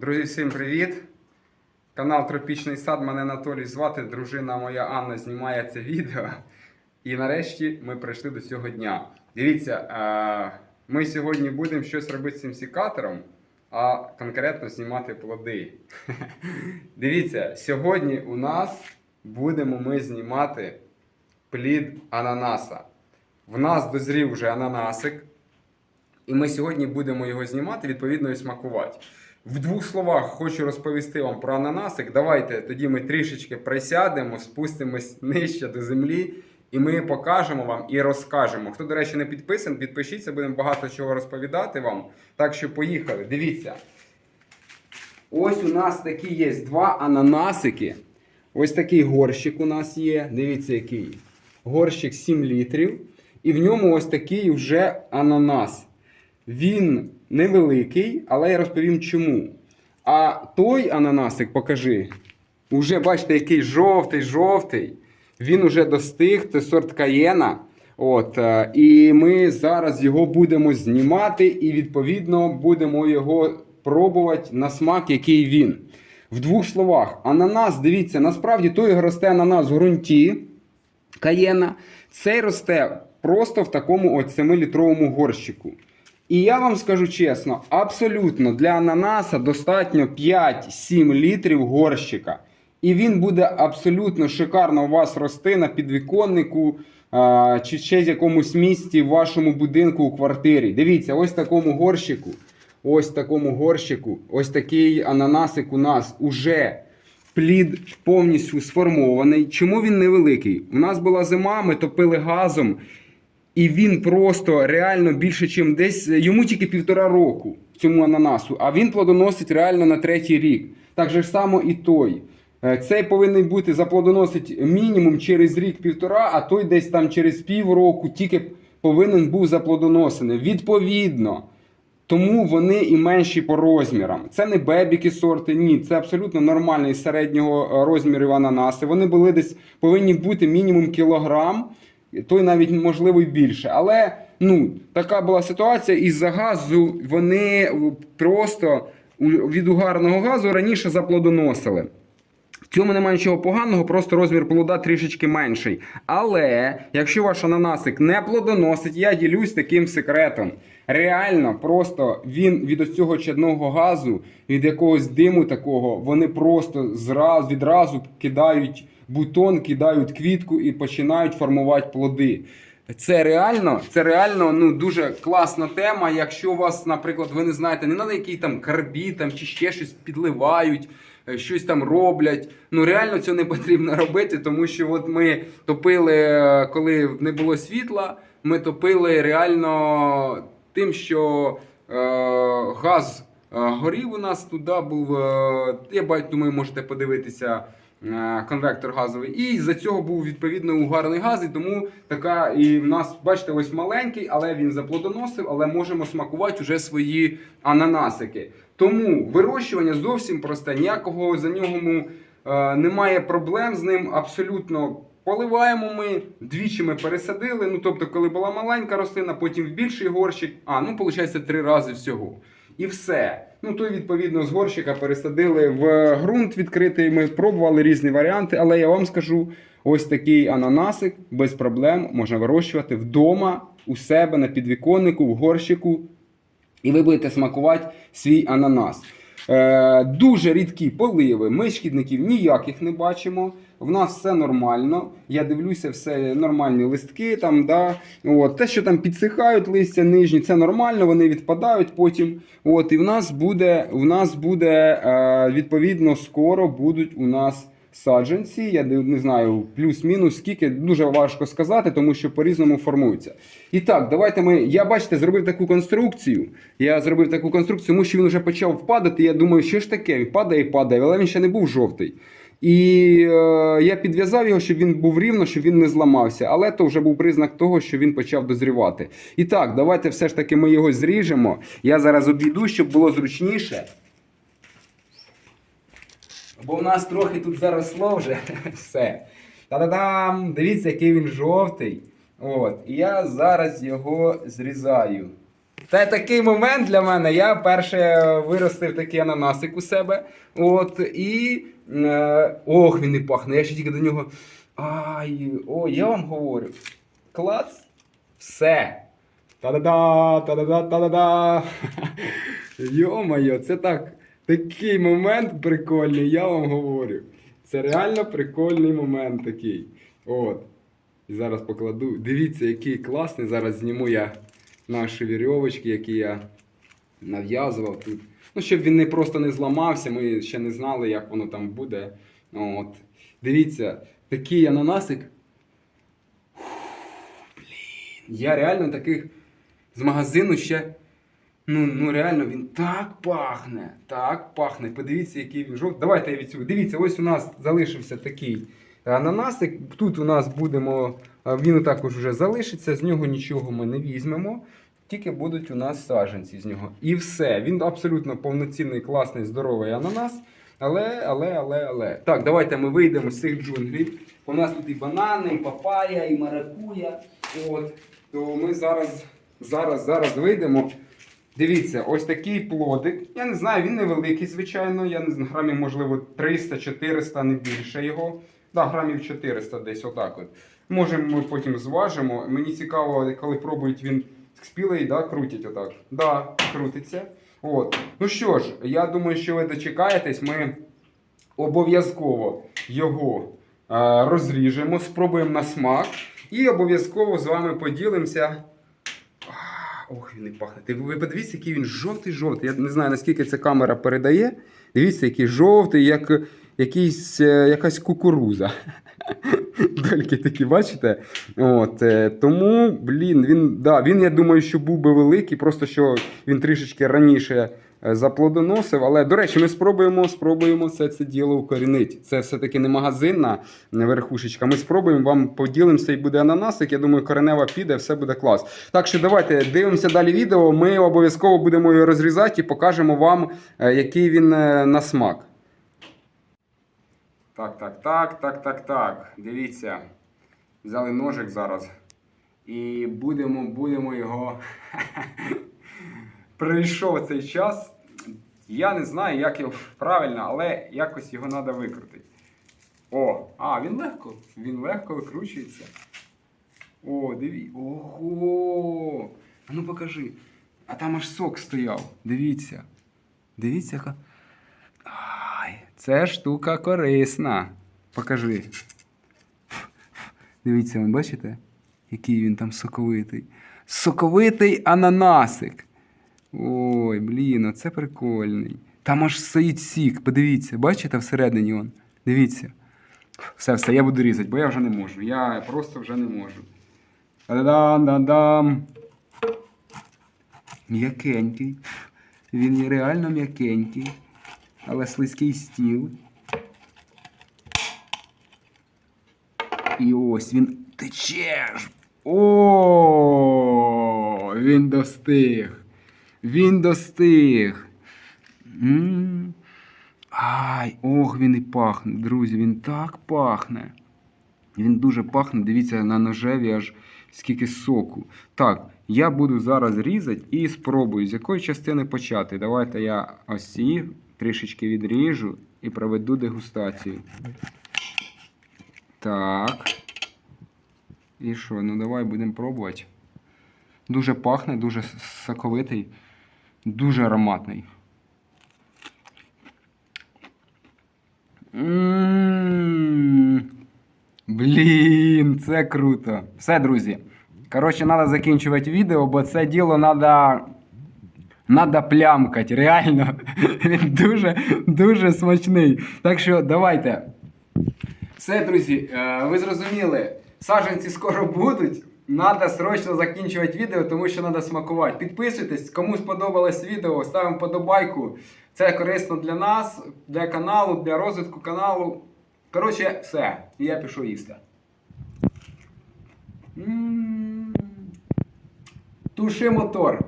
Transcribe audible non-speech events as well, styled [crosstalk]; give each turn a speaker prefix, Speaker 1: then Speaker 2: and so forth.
Speaker 1: Друзі, всім привіт! Канал Тропічний сад. Мене Анатолій звати. Дружина моя Анна знімає це відео. І нарешті ми прийшли до цього дня. Дивіться, е, ми сьогодні будемо щось робити з цим сікатором, а конкретно знімати плоди. [laughs] Дивіться, сьогодні у нас будемо ми знімати плід ананаса. В нас дозрів вже ананасик. І ми сьогодні будемо його знімати, відповідно, і смакувати. В двох словах хочу розповісти вам про ананасик. Давайте тоді ми трішечки присядемо, спустимось нижче до землі, і ми покажемо вам і розкажемо. Хто, до речі, не підписаний, підпишіться, будемо багато чого розповідати вам. Так що поїхали. Дивіться. Ось у нас такі є два ананасики. Ось такий горщик у нас є. Дивіться, який. Горщик 7 літрів. І в ньому ось такий вже ананас. Він невеликий, але я розповім чому. А той ананасик, покажи, уже бачите, який жовтий, жовтий. Він уже достиг, це сорт каєна. От, е, і ми зараз його будемо знімати, і відповідно будемо його пробувати на смак, який він. В двох словах, ананас, дивіться, насправді той росте ананас в ґрунті каєна. Цей росте просто в такому 7-літровому горщику. І я вам скажу чесно, абсолютно для ананаса достатньо 5-7 літрів горщика. І він буде абсолютно шикарно у вас рости на підвіконнику а, чи ще з якомусь місці в вашому будинку у квартирі. Дивіться, ось такому горщику. Ось такому горщику, ось такий ананасик у нас уже плід повністю сформований. Чому він невеликий? У нас була зима, ми топили газом, і він просто реально більше, ніж десь йому тільки півтора року цьому ананасу, а він плодоносить реально на третій рік. Так же ж само і той. Е, Цей повинен бути заплодоносить мінімум через рік-півтора, а той десь там через півроку тільки повинен був заплодоносений. Відповідно. Тому вони і менші по розмірам. Це не бебіки сорти, ні, це абсолютно нормальний середнього е, розміру ананаси. Вони були десь повинні бути мінімум кілограм, той навіть можливо й більше. Але ну, така була ситуація. Із-за газу вони просто від угарного газу раніше заплодоносили. В цьому немає нічого поганого, просто розмір плода трішечки менший. Але якщо ваш ананасик не плодоносить, я ділюсь таким секретом. Реально, просто він від ось цього чадного газу, від якогось диму такого, вони просто зразу, відразу кидають бутон, кидають квітку і починають формувати плоди. Це реально, це реально ну, дуже класна тема. Якщо у вас, наприклад, ви не знаєте, не на який там карбід там, чи ще щось підливають, е, щось там роблять. Ну реально цього не потрібно робити, тому що от ми топили, е, коли не було світла, ми топили реально тим, що е, газ е, горів у нас туди був. Е, я бачу, думаю, можете подивитися. е, Конвектор газовий, і з-за цього був відповідно угарний газ, і тому така. І в нас, бачите, ось маленький, але він заплодоносив, але можемо смакувати вже свої ананасики. Тому вирощування зовсім просте, ніякого за нього е, немає проблем з ним. Абсолютно поливаємо ми, двічі ми пересадили. Ну тобто, коли була маленька рослина, потім в більший горщик. А, ну виходить, три рази всього. І все. Ну, то відповідно з горщика пересадили в ґрунт відкритий. Ми пробували різні варіанти, але я вам скажу: ось такий ананасик без проблем можна вирощувати вдома у себе на підвіконнику, в горщику і ви будете смакувати свій ананас. Е, дуже рідкі поливи, ми шкідників ніяких не бачимо. В нас все нормально. Я дивлюся, все нормальні листки. Там, да. От. Те, що там підсихають листя нижні, це нормально, вони відпадають потім. От. І в нас буде, в нас буде е, відповідно, скоро будуть у нас саджанці. Я не знаю, плюс-мінус, скільки дуже важко сказати, тому що по-різному формуються. І так, давайте ми. Я бачите, зробив таку конструкцію. Я зробив таку конструкцію, тому що він вже почав впадати. Я думаю, що ж таке? Він падає і падає, але він ще не був жовтий. І е, я підв'язав його, щоб він був рівно, щоб він не зламався. Але то вже був признак того, що він почав дозрівати. І так, давайте все ж таки ми його зріжемо. Я зараз обійду, щоб було зручніше. Бо в нас трохи тут заросло вже [laughs] все. Та-да-дам! Дивіться, який він жовтий. От. І я зараз його зрізаю. Це такий момент для мене. Я перше виростив такий ананасик у себе. От, і. Е, ох, він не пахне. Я ще тільки до нього. Ай, о, я вам говорю. Клац. Все. Та-да-да, та-да-да, та-да-да. [laughs] Йо-моє, це так. Такий момент прикольний, я вам говорю. Це реально прикольний момент такий. От. І зараз покладу. Дивіться, який класний. Зараз зніму я наші вірьовочки, які я нав'язував тут. Ну, щоб він не просто не зламався, ми ще не знали, як воно там буде. От. Дивіться, такий ананасик. Блін. Я реально таких з магазину ще. Ну, ну реально, він так пахне. Так пахне. Подивіться, який він жовтий. Давайте я відсюди. Дивіться, ось у нас залишився такий ананасик. Тут у нас будемо. Він також вже залишиться, з нього нічого ми не візьмемо. Тільки будуть у нас саджанці з нього. І все. Він абсолютно повноцінний, класний, здоровий ананас. Але, але, але, але. Так, давайте ми вийдемо з цих джунглів. У нас тут і банани, і папая, і маракуя. От. То ми зараз, зараз, зараз вийдемо. Дивіться, ось такий плодик. Я не знаю, він невеликий, звичайно. Я не знаю, грамів, можливо, 300-400, не більше його. Да, грамів 400 десь отак от. Може, ми потім зважимо. Мені цікаво, коли пробують він спілий, да, крутять отак. Да, крутиться. От. Ну що ж, я думаю, що ви дочекаєтесь, ми обов'язково його е, розріжемо, спробуємо на смак. І обов'язково з вами поділимося. Ох, він і пахне. Ти ви подивіться, який він жовтий-жовтий. Я не знаю, наскільки ця камера передає. Дивіться, який жовтий, як якийсь, е, якась кукуруза. [laughs] Дольки такі, бачите? От, е, тому, блін, він, да, він, я думаю, що був би великий, просто що він трішечки раніше заплодоносив. Але, до речі, ми спробуємо, спробуємо все це діло укорінити. Це все-таки не магазинна верхушечка. Ми спробуємо, вам поділимося і буде ананасик. Я думаю, коренева піде, все буде клас. Так що давайте дивимося далі відео. Ми обов'язково будемо його розрізати і покажемо вам, е, який він е, на смак. Так, так, так, так, так, так. Дивіться. Взяли ножик зараз. І будемо, будемо його. [laughs] Прийшов цей час. Я не знаю, як його [laughs] правильно, але якось його треба викрутити. О, а, він легко. Він легко викручується. О, диві. Ого! А ну покажи. А там аж сок стояв. Дивіться. Дивіться, яка. Ай, це штука корисна. Покажи. Дивіться, ви бачите, який він там соковитий. Соковитий ананасик. Ой, блін, оце прикольний. Там аж стоїть сік. Подивіться, бачите всередині он. Дивіться. Все, все, я буду різати, бо я вже не можу. Я просто вже не можу. Та-дам-дам-дам. М'якенький. Він є реально м'якенький. Але слизький стіл. І ось він тече. О, він достиг. Він достиг. Ай, ох, він і пахне, друзі, він так пахне. Він дуже пахне, дивіться, на ножеві аж скільки соку. Так, я буду зараз різати і спробую, з якої частини почати. Давайте я ось трішечки відріжу і проведу дегустацію. Так. І що? Ну давай будемо пробувати. Дуже пахне, дуже соковитий, дуже ароматний. Блін, це круто. Все, друзі. Коротше, треба закінчувати відео, бо це діло треба. Надо плямкати, реально. [laughs] Він дуже, дуже смачний. Так що давайте. Все, друзі, е, ви зрозуміли, саджанці скоро будуть. Надо срочно закінчувати відео, тому що треба смакувати. Підписуйтесь, кому сподобалось відео, ставимо подобайку. Це корисно для нас, для каналу, для розвитку каналу. Коротше, все. Я пішов їсти. Туши мотор.